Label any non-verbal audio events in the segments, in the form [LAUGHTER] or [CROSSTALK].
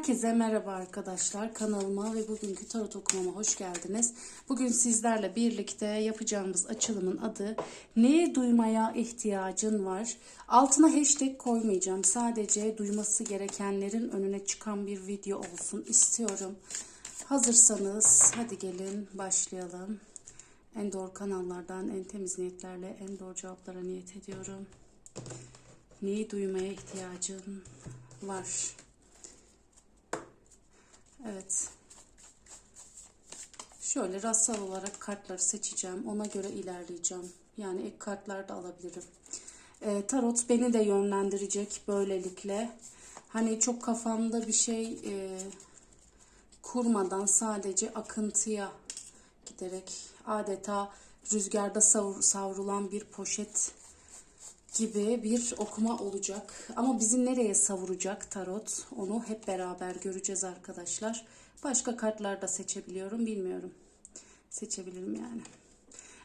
Herkese merhaba arkadaşlar kanalıma ve bugünkü tarot okumama hoş geldiniz. Bugün sizlerle birlikte yapacağımız açılımın adı Neye duymaya ihtiyacın var? Altına hashtag koymayacağım. Sadece duyması gerekenlerin önüne çıkan bir video olsun istiyorum. Hazırsanız hadi gelin başlayalım. En doğru kanallardan en temiz niyetlerle en doğru cevaplara niyet ediyorum. Neyi duymaya ihtiyacın var? Evet. Şöyle rastsal olarak kartları seçeceğim. Ona göre ilerleyeceğim. Yani ek kartlar da alabilirim. Ee, tarot beni de yönlendirecek böylelikle. Hani çok kafamda bir şey e, kurmadan sadece akıntıya giderek adeta rüzgarda savrulan bir poşet gibi bir okuma olacak. Ama bizi nereye savuracak tarot? Onu hep beraber göreceğiz arkadaşlar. Başka kartlar da seçebiliyorum bilmiyorum. Seçebilirim yani.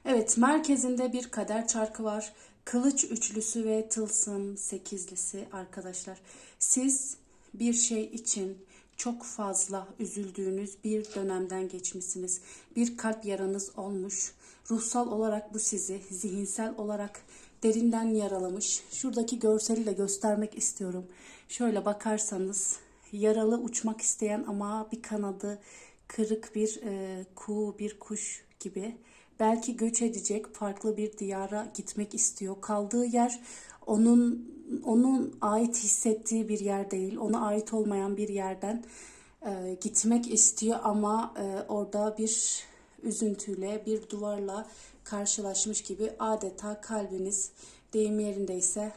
Evet merkezinde bir kader çarkı var. Kılıç üçlüsü ve tılsım sekizlisi arkadaşlar. Siz bir şey için çok fazla üzüldüğünüz bir dönemden geçmişsiniz. Bir kalp yaranız olmuş. Ruhsal olarak bu sizi zihinsel olarak derinden yaralamış. Şuradaki görseli de göstermek istiyorum. Şöyle bakarsanız yaralı uçmak isteyen ama bir kanadı kırık bir e, kuğu bir kuş gibi. Belki göç edecek farklı bir diyara gitmek istiyor. Kaldığı yer onun onun ait hissettiği bir yer değil. Ona ait olmayan bir yerden e, gitmek istiyor ama e, orada bir üzüntüyle, bir duvarla karşılaşmış gibi adeta kalbiniz deyim yerindeyse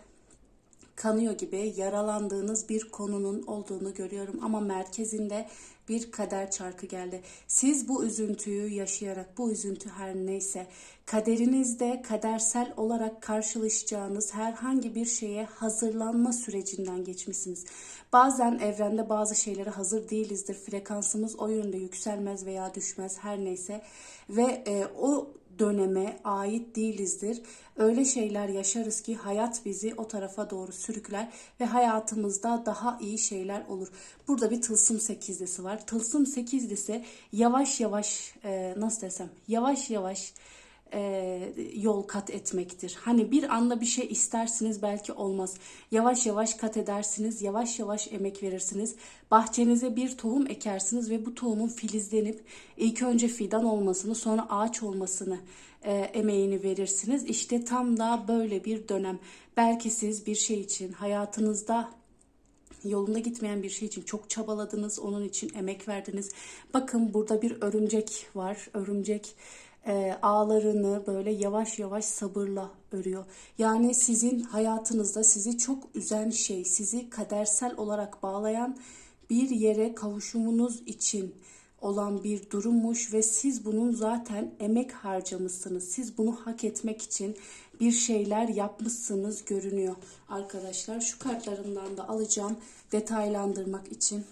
kanıyor gibi yaralandığınız bir konunun olduğunu görüyorum ama merkezinde bir kader çarkı geldi. Siz bu üzüntüyü yaşayarak bu üzüntü her neyse kaderinizde kadersel olarak karşılaşacağınız herhangi bir şeye hazırlanma sürecinden geçmişsiniz. Bazen evrende bazı şeylere hazır değilizdir. Frekansımız o yönde yükselmez veya düşmez her neyse ve e, o döneme ait değilizdir. Öyle şeyler yaşarız ki hayat bizi o tarafa doğru sürükler ve hayatımızda daha iyi şeyler olur. Burada bir tılsım sekizlisi var. Tılsım sekizlisi yavaş yavaş e, nasıl desem yavaş yavaş e, yol kat etmektir. Hani bir anda bir şey istersiniz belki olmaz. Yavaş yavaş kat edersiniz, yavaş yavaş emek verirsiniz. Bahçenize bir tohum ekersiniz ve bu tohumun filizlenip ilk önce fidan olmasını sonra ağaç olmasını e, emeğini verirsiniz. İşte tam da böyle bir dönem. Belki siz bir şey için hayatınızda yolunda gitmeyen bir şey için çok çabaladınız, onun için emek verdiniz. Bakın burada bir örümcek var. Örümcek e, ağlarını böyle yavaş yavaş sabırla örüyor. Yani sizin hayatınızda sizi çok üzen şey, sizi kadersel olarak bağlayan bir yere kavuşumunuz için olan bir durummuş ve siz bunun zaten emek harcamışsınız. Siz bunu hak etmek için bir şeyler yapmışsınız görünüyor arkadaşlar. Şu kartlarımdan da alacağım detaylandırmak için.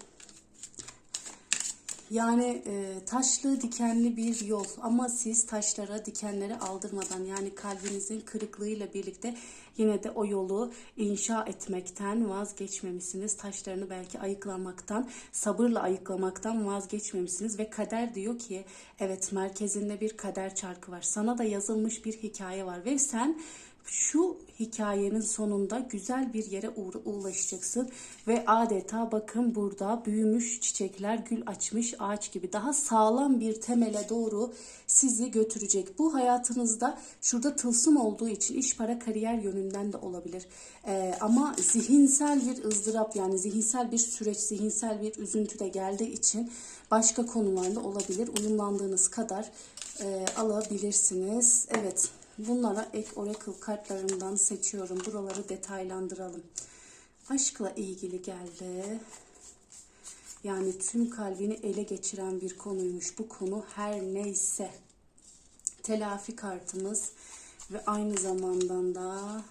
Yani e, taşlı dikenli bir yol ama siz taşlara dikenleri aldırmadan yani kalbinizin kırıklığıyla birlikte yine de o yolu inşa etmekten vazgeçmemişsiniz. Taşlarını belki ayıklamaktan, sabırla ayıklamaktan vazgeçmemişsiniz ve kader diyor ki evet merkezinde bir kader çarkı var. Sana da yazılmış bir hikaye var ve sen şu hikayenin sonunda güzel bir yere ulaşacaksın ve adeta bakın burada büyümüş çiçekler gül açmış ağaç gibi daha sağlam bir temele doğru sizi götürecek. Bu hayatınızda şurada tılsım olduğu için iş para kariyer yönünden de olabilir. Ee, ama zihinsel bir ızdırap yani zihinsel bir süreç, zihinsel bir üzüntü de geldiği için başka konularda olabilir. Uyumlandığınız kadar e, alabilirsiniz. Evet. Bunlara ek oracle kartlarından seçiyorum. Buraları detaylandıralım. Aşkla ilgili geldi. Yani tüm kalbini ele geçiren bir konuymuş bu konu. Her neyse. Telafi kartımız ve aynı zamandan da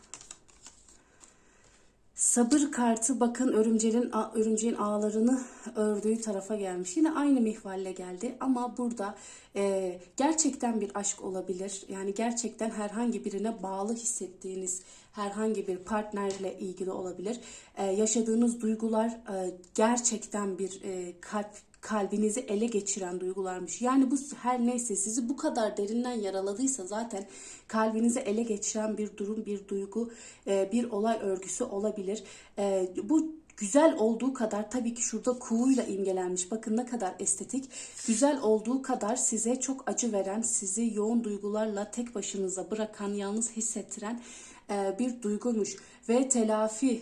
Sabır kartı bakın örümceğin, örümceğin ağlarını ördüğü tarafa gelmiş. Yine aynı mihvalle geldi ama burada e, gerçekten bir aşk olabilir. Yani gerçekten herhangi birine bağlı hissettiğiniz herhangi bir partnerle ilgili olabilir. E, yaşadığınız duygular e, gerçekten bir e, kalp kalbinizi ele geçiren duygularmış. Yani bu her neyse sizi bu kadar derinden yaraladıysa zaten kalbinizi ele geçiren bir durum, bir duygu, e, bir olay örgüsü olabilir. E, Bu güzel olduğu kadar tabii ki şurada kuğuyla imgelenmiş. Bakın ne kadar estetik. Güzel olduğu kadar size çok acı veren, sizi yoğun duygularla tek başınıza bırakan, yalnız hissettiren e, bir duyguymuş. Ve telafi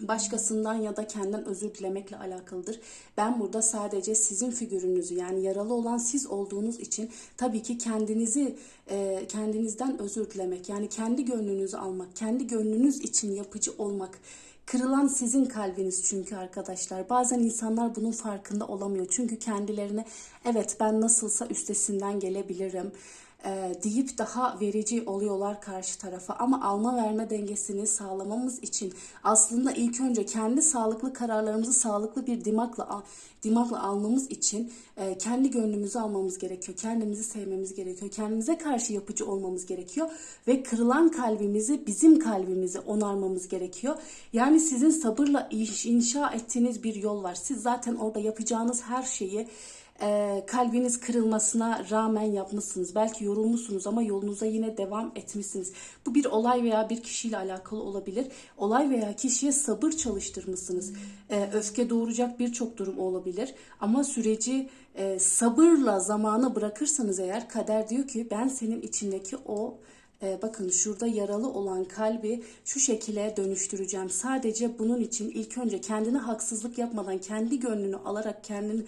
başkasından ya da kendinden özür dilemekle alakalıdır. Ben burada sadece sizin figürünüzü yani yaralı olan siz olduğunuz için tabii ki kendinizi e, kendinizden özür dilemek yani kendi gönlünüzü almak, kendi gönlünüz için yapıcı olmak Kırılan sizin kalbiniz çünkü arkadaşlar. Bazen insanlar bunun farkında olamıyor. Çünkü kendilerine evet ben nasılsa üstesinden gelebilirim e, deyip daha verici oluyorlar karşı tarafa. Ama alma verme dengesini sağlamamız için aslında ilk önce kendi sağlıklı kararlarımızı sağlıklı bir dimakla dimakla almamız için e, kendi gönlümüzü almamız gerekiyor. Kendimizi sevmemiz gerekiyor. Kendimize karşı yapıcı olmamız gerekiyor ve kırılan kalbimizi bizim kalbimizi onarmamız gerekiyor. Yani sizin sabırla inşa ettiğiniz bir yol var. Siz zaten orada yapacağınız her şeyi e, kalbiniz kırılmasına rağmen yapmışsınız. Belki yorulmuşsunuz ama yolunuza yine devam etmişsiniz. Bu bir olay veya bir kişiyle alakalı olabilir. Olay veya kişiye sabır çalıştırmışsınız. E, öfke doğuracak birçok durum olabilir. Ama süreci e, sabırla zamana bırakırsanız eğer kader diyor ki ben senin içindeki o e, bakın şurada yaralı olan kalbi şu şekilde dönüştüreceğim. Sadece bunun için ilk önce kendine haksızlık yapmadan kendi gönlünü alarak kendini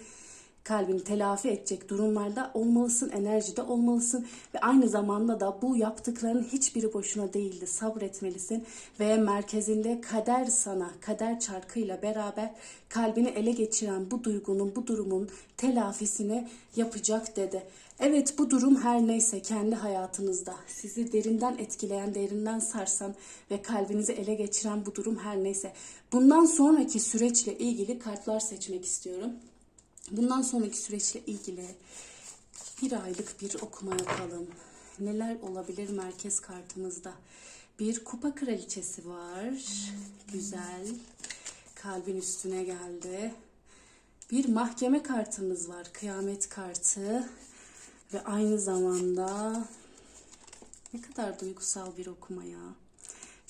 kalbini telafi edecek durumlarda olmalısın, enerjide olmalısın ve aynı zamanda da bu yaptıkların hiçbiri boşuna değildi. Sabretmelisin ve merkezinde kader sana, kader çarkıyla beraber kalbini ele geçiren bu duygunun, bu durumun telafisini yapacak dedi. Evet bu durum her neyse kendi hayatınızda sizi derinden etkileyen, derinden sarsan ve kalbinizi ele geçiren bu durum her neyse. Bundan sonraki süreçle ilgili kartlar seçmek istiyorum. Bundan sonraki süreçle ilgili bir aylık bir okuma yapalım. Neler olabilir merkez kartımızda? Bir kupa kraliçesi var. Güzel. Kalbin üstüne geldi. Bir mahkeme kartımız var. Kıyamet kartı. Ve aynı zamanda ne kadar duygusal bir okuma ya.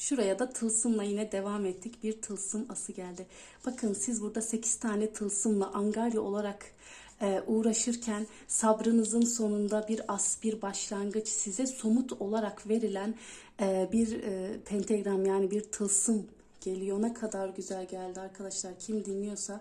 Şuraya da tılsımla yine devam ettik. Bir tılsım ası geldi. Bakın siz burada 8 tane tılsımla angarya olarak e, uğraşırken sabrınızın sonunda bir as, bir başlangıç size somut olarak verilen e, bir e, pentagram yani bir tılsım geliyor. Ne kadar güzel geldi arkadaşlar. Kim dinliyorsa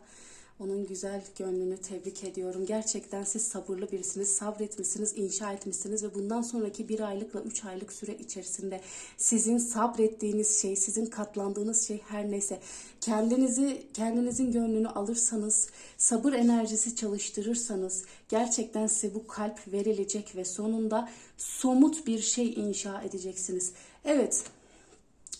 onun güzel gönlünü tebrik ediyorum. Gerçekten siz sabırlı birisiniz, sabretmişsiniz, inşa etmişsiniz ve bundan sonraki bir aylıkla üç aylık süre içerisinde sizin sabrettiğiniz şey, sizin katlandığınız şey her neyse kendinizi, kendinizin gönlünü alırsanız, sabır enerjisi çalıştırırsanız gerçekten size bu kalp verilecek ve sonunda somut bir şey inşa edeceksiniz. Evet,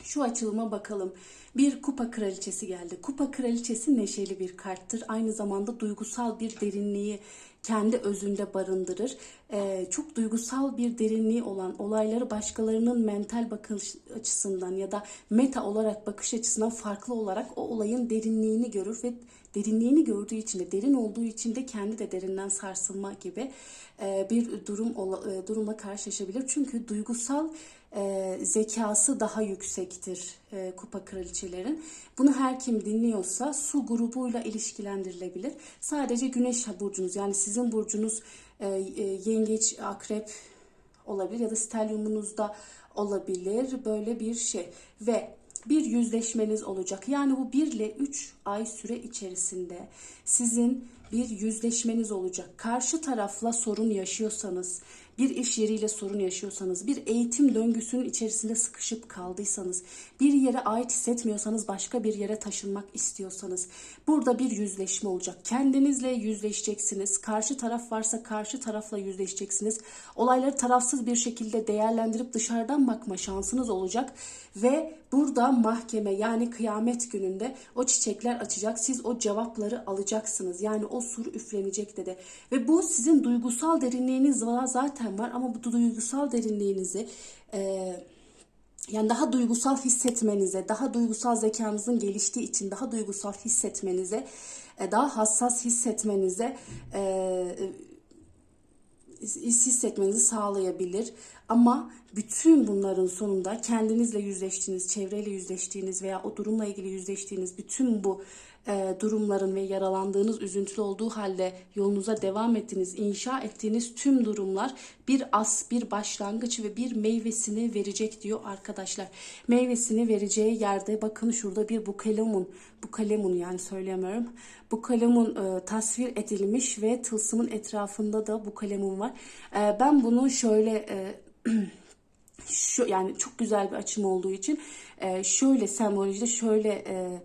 şu açılıma bakalım. Bir kupa kraliçesi geldi. Kupa kraliçesi neşeli bir karttır. Aynı zamanda duygusal bir derinliği kendi özünde barındırır. Ee, çok duygusal bir derinliği olan olayları başkalarının mental bakış açısından ya da meta olarak bakış açısından farklı olarak o olayın derinliğini görür ve derinliğini gördüğü için de derin olduğu için de kendi de derinden sarsılma gibi e, bir durum e, durumla karşılaşabilir. Çünkü duygusal e, zekası daha yüksektir e, kupa kraliçelerin. Bunu her kim dinliyorsa su grubuyla ilişkilendirilebilir. Sadece güneş burcunuz yani sizin burcunuz e, e, yengeç, akrep olabilir ya da stelyumunuzda olabilir böyle bir şey. Ve bir yüzleşmeniz olacak. Yani bu 1 ile 3 ay süre içerisinde sizin bir yüzleşmeniz olacak. Karşı tarafla sorun yaşıyorsanız, bir iş yeriyle sorun yaşıyorsanız, bir eğitim döngüsünün içerisinde sıkışıp kaldıysanız, bir yere ait hissetmiyorsanız başka bir yere taşınmak istiyorsanız burada bir yüzleşme olacak. Kendinizle yüzleşeceksiniz. Karşı taraf varsa karşı tarafla yüzleşeceksiniz. Olayları tarafsız bir şekilde değerlendirip dışarıdan bakma şansınız olacak ve burada mahkeme yani kıyamet gününde o çiçekler açacak. Siz o cevapları alacaksınız. Yani o sur üflenecek dedi. Ve bu sizin duygusal derinliğiniz var zaten var ama bu duygusal derinliğinizi eee yani daha duygusal hissetmenize, daha duygusal zekanızın geliştiği için daha duygusal hissetmenize, e, daha hassas hissetmenize, e, hissetmenizi sağlayabilir. Ama bütün bunların sonunda kendinizle yüzleştiğiniz, çevreyle yüzleştiğiniz veya o durumla ilgili yüzleştiğiniz bütün bu e, durumların ve yaralandığınız, üzüntülü olduğu halde yolunuza devam ettiğiniz, inşa ettiğiniz tüm durumlar bir as, bir başlangıç ve bir meyvesini verecek diyor arkadaşlar. Meyvesini vereceği yerde bakın şurada bir bukalemun, bukalemun yani söyleyemiyorum. Bu kalemun e, tasvir edilmiş ve tılsımın etrafında da bu kalemun var. E, ben bunu şöyle e, [CLEARS THROAT] şu yani çok güzel bir açım olduğu için e, şöyle sembolojide şöyle e,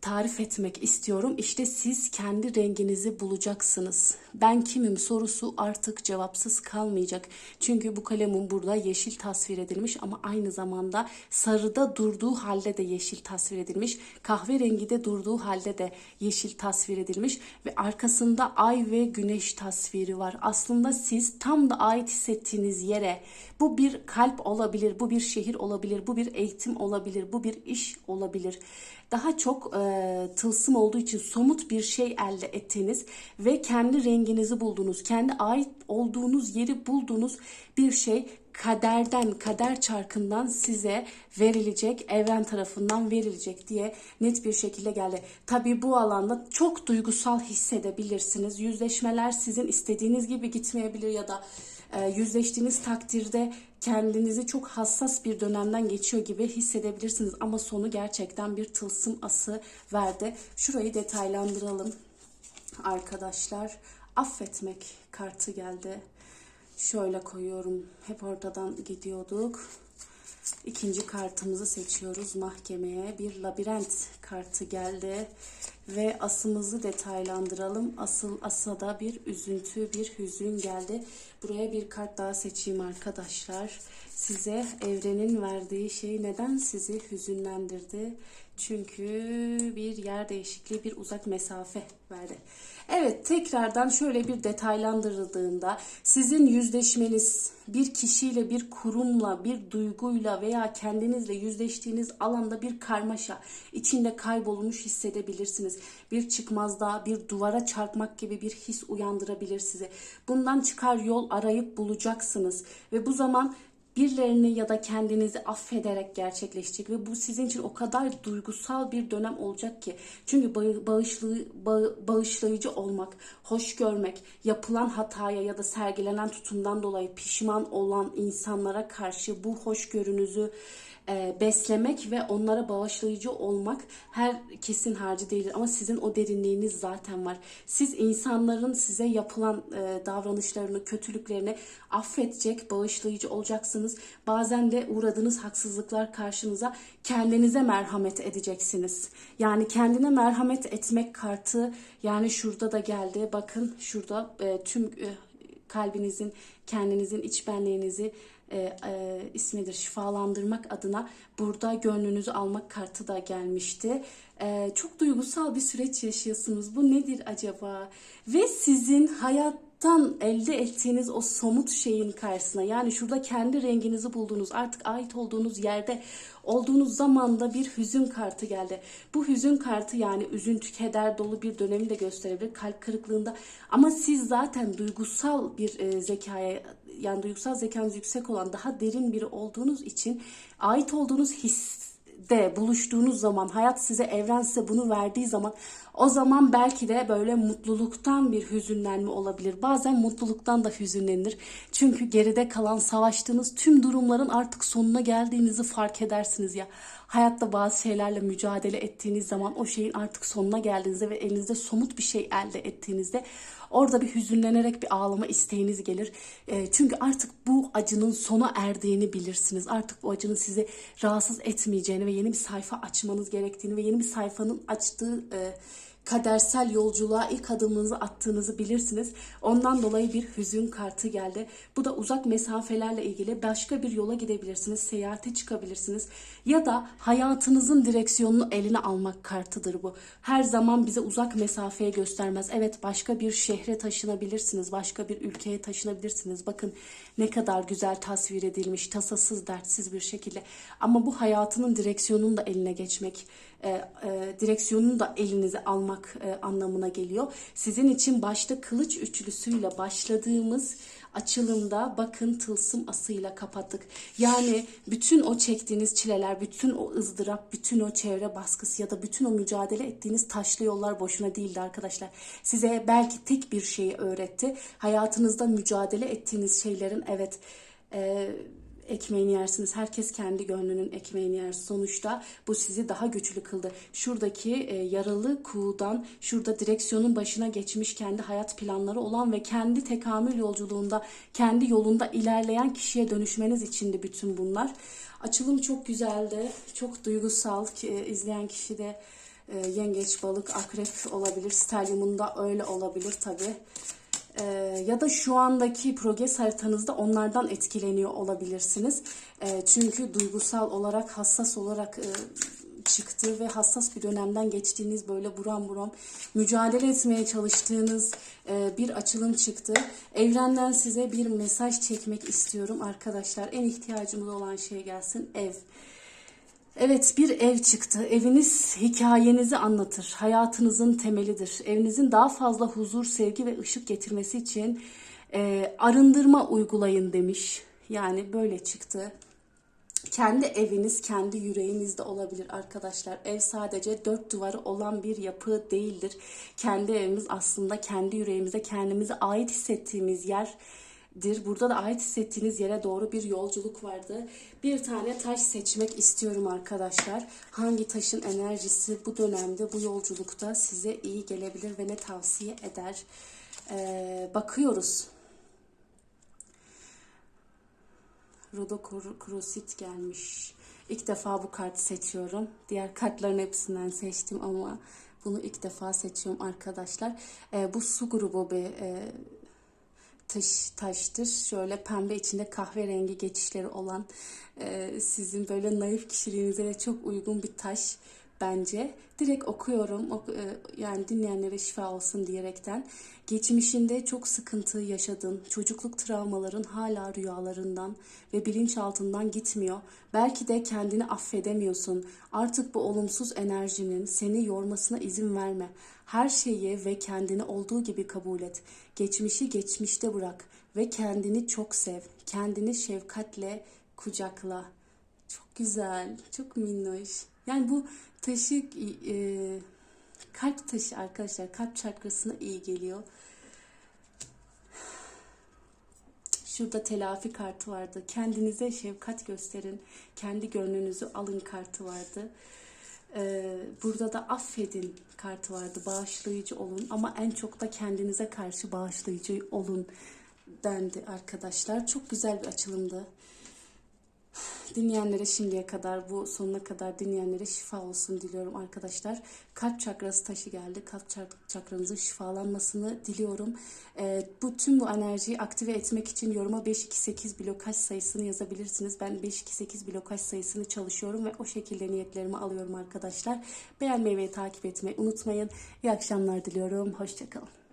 tarif etmek istiyorum. İşte siz kendi renginizi bulacaksınız. Ben kimim sorusu artık cevapsız kalmayacak. Çünkü bu kalemin burada yeşil tasvir edilmiş ama aynı zamanda sarıda durduğu halde de yeşil tasvir edilmiş. Kahverengi de durduğu halde de yeşil tasvir edilmiş ve arkasında ay ve güneş tasviri var. Aslında siz tam da ait hissettiğiniz yere bu bir kalp olabilir, bu bir şehir olabilir, bu bir eğitim olabilir, bu bir iş olabilir daha çok e, tılsım olduğu için somut bir şey elde ettiğiniz ve kendi renginizi bulduğunuz, kendi ait olduğunuz yeri bulduğunuz bir şey kaderden, kader çarkından size verilecek, evren tarafından verilecek diye net bir şekilde geldi. Tabii bu alanda çok duygusal hissedebilirsiniz. Yüzleşmeler sizin istediğiniz gibi gitmeyebilir ya da e, yüzleştiğiniz takdirde kendinizi çok hassas bir dönemden geçiyor gibi hissedebilirsiniz ama sonu gerçekten bir tılsım ası verdi. Şurayı detaylandıralım arkadaşlar. Affetmek kartı geldi. Şöyle koyuyorum. Hep ortadan gidiyorduk. İkinci kartımızı seçiyoruz mahkemeye. Bir labirent kartı geldi ve asımızı detaylandıralım. Asıl asada bir üzüntü, bir hüzün geldi. Buraya bir kart daha seçeyim arkadaşlar. Size evrenin verdiği şey neden sizi hüzünlendirdi? Çünkü bir yer değişikliği, bir uzak mesafe verdi. Evet, tekrardan şöyle bir detaylandırıldığında sizin yüzleşmeniz bir kişiyle, bir kurumla, bir duyguyla veya kendinizle yüzleştiğiniz alanda bir karmaşa içinde kaybolmuş hissedebilirsiniz. Bir çıkmazda, bir duvara çarpmak gibi bir his uyandırabilir size. Bundan çıkar yol arayıp bulacaksınız ve bu zaman birilerini ya da kendinizi affederek gerçekleşecek ve bu sizin için o kadar duygusal bir dönem olacak ki. Çünkü bağışlayıcı olmak, hoş görmek, yapılan hataya ya da sergilenen tutumdan dolayı pişman olan insanlara karşı bu hoşgörünüzü e, beslemek ve onlara bağışlayıcı olmak herkesin harcı değildir. Ama sizin o derinliğiniz zaten var. Siz insanların size yapılan e, davranışlarını, kötülüklerini affedecek, bağışlayıcı olacaksınız. Bazen de uğradığınız haksızlıklar karşınıza kendinize merhamet edeceksiniz. Yani kendine merhamet etmek kartı yani şurada da geldi. Bakın şurada e, tüm e, kalbinizin, kendinizin iç benliğinizi e, e, ismidir şifalandırmak adına burada gönlünüzü almak kartı da gelmişti. E, çok duygusal bir süreç yaşıyorsunuz. Bu nedir acaba? Ve sizin hayat tan elde ettiğiniz o somut şeyin karşısına yani şurada kendi renginizi bulduğunuz artık ait olduğunuz yerde olduğunuz zamanda bir hüzün kartı geldi. Bu hüzün kartı yani üzüntü, keder dolu bir dönemi de gösterebilir kalp kırıklığında ama siz zaten duygusal bir e, zekaya yani duygusal zekanız yüksek olan daha derin biri olduğunuz için ait olduğunuz his de buluştuğunuz zaman hayat size evren size bunu verdiği zaman O zaman belki de böyle mutluluktan bir hüzünlenme olabilir. Bazen mutluluktan da hüzünlenir. Çünkü geride kalan savaştığınız tüm durumların artık sonuna geldiğinizi fark edersiniz ya. Hayatta bazı şeylerle mücadele ettiğiniz zaman o şeyin artık sonuna geldiğinizde ve elinizde somut bir şey elde ettiğinizde orada bir hüzünlenerek bir ağlama isteğiniz gelir. E, çünkü artık bu acının sona erdiğini bilirsiniz. Artık bu acının sizi rahatsız etmeyeceğini ve yeni bir sayfa açmanız gerektiğini ve yeni bir sayfanın açtığı e, kadersel yolculuğa ilk adımınızı attığınızı bilirsiniz. Ondan dolayı bir hüzün kartı geldi. Bu da uzak mesafelerle ilgili başka bir yola gidebilirsiniz, seyahate çıkabilirsiniz ya da hayatınızın direksiyonunu eline almak kartıdır bu. Her zaman bize uzak mesafeye göstermez. Evet başka bir şehre taşınabilirsiniz, başka bir ülkeye taşınabilirsiniz. Bakın ne kadar güzel tasvir edilmiş, tasasız, dertsiz bir şekilde. Ama bu hayatının direksiyonunu da eline geçmek, e, e, direksiyonunu da elinize almak e, anlamına geliyor. Sizin için başta kılıç üçlüsüyle başladığımız açılımda bakın tılsım asıyla kapattık. Yani bütün o çektiğiniz çileler, bütün o ızdırap, bütün o çevre baskısı ya da bütün o mücadele ettiğiniz taşlı yollar boşuna değildi arkadaşlar. Size belki tek bir şeyi öğretti. Hayatınızda mücadele ettiğiniz şeylerin evet e, ekmeğini yersiniz. Herkes kendi gönlünün ekmeğini yer. Sonuçta bu sizi daha güçlü kıldı. Şuradaki e, yaralı kuğudan, şurada direksiyonun başına geçmiş kendi hayat planları olan ve kendi tekamül yolculuğunda, kendi yolunda ilerleyen kişiye dönüşmeniz içindi bütün bunlar. Açılım çok güzeldi. Çok duygusal. E, izleyen kişi de e, yengeç, balık, akrep olabilir. Stelyumunda da öyle olabilir tabii. Ee, ya da şu andaki progres haritanızda onlardan etkileniyor olabilirsiniz. Ee, çünkü duygusal olarak, hassas olarak e, çıktı ve hassas bir dönemden geçtiğiniz böyle buram buram mücadele etmeye çalıştığınız e, bir açılım çıktı. Evrenden size bir mesaj çekmek istiyorum arkadaşlar. En ihtiyacımız olan şey gelsin ev. Evet bir ev çıktı. Eviniz hikayenizi anlatır. Hayatınızın temelidir. Evinizin daha fazla huzur, sevgi ve ışık getirmesi için e, arındırma uygulayın demiş. Yani böyle çıktı. Kendi eviniz, kendi yüreğinizde olabilir arkadaşlar. Ev sadece dört duvarı olan bir yapı değildir. Kendi evimiz aslında kendi yüreğimize, kendimize ait hissettiğimiz yer dir. Burada da ait hissettiğiniz yere doğru bir yolculuk vardı. Bir tane taş seçmek istiyorum arkadaşlar. Hangi taşın enerjisi bu dönemde, bu yolculukta size iyi gelebilir ve ne tavsiye eder? Ee, bakıyoruz. Rodokrosit gelmiş. İlk defa bu kartı seçiyorum. Diğer kartların hepsinden seçtim ama bunu ilk defa seçiyorum arkadaşlar. Ee, bu su grubu bir e, taş taştır. Şöyle pembe içinde kahverengi geçişleri olan e, sizin böyle naif kişiliğinize çok uygun bir taş bence. Direkt okuyorum. Ok, e, yani dinleyenlere şifa olsun diyerekten. Geçmişinde çok sıkıntı yaşadın. Çocukluk travmaların hala rüyalarından ve bilinçaltından gitmiyor. Belki de kendini affedemiyorsun. Artık bu olumsuz enerjinin seni yormasına izin verme. Her şeyi ve kendini olduğu gibi kabul et. Geçmişi geçmişte bırak ve kendini çok sev. Kendini şefkatle kucakla. Çok güzel, çok minnoş. Yani bu taşı e, kalp taşı arkadaşlar. Kalp çakrasına iyi geliyor. Şurada telafi kartı vardı. Kendinize şefkat gösterin. Kendi gönlünüzü alın kartı vardı. Ee, burada da affedin kartı vardı. Bağışlayıcı olun ama en çok da kendinize karşı bağışlayıcı olun dendi arkadaşlar. Çok güzel bir açılımdı. Dinleyenlere şimdiye kadar bu sonuna kadar dinleyenlere şifa olsun diliyorum arkadaşlar. Kalp çakrası taşı geldi. Kalp çakranızın şifalanmasını diliyorum. Ee, bu tüm bu enerjiyi aktive etmek için yoruma 528 blokaj sayısını yazabilirsiniz. Ben 528 blokaj sayısını çalışıyorum ve o şekilde niyetlerimi alıyorum arkadaşlar. Beğenmeyi ve takip etmeyi unutmayın. İyi akşamlar diliyorum. Hoşçakalın.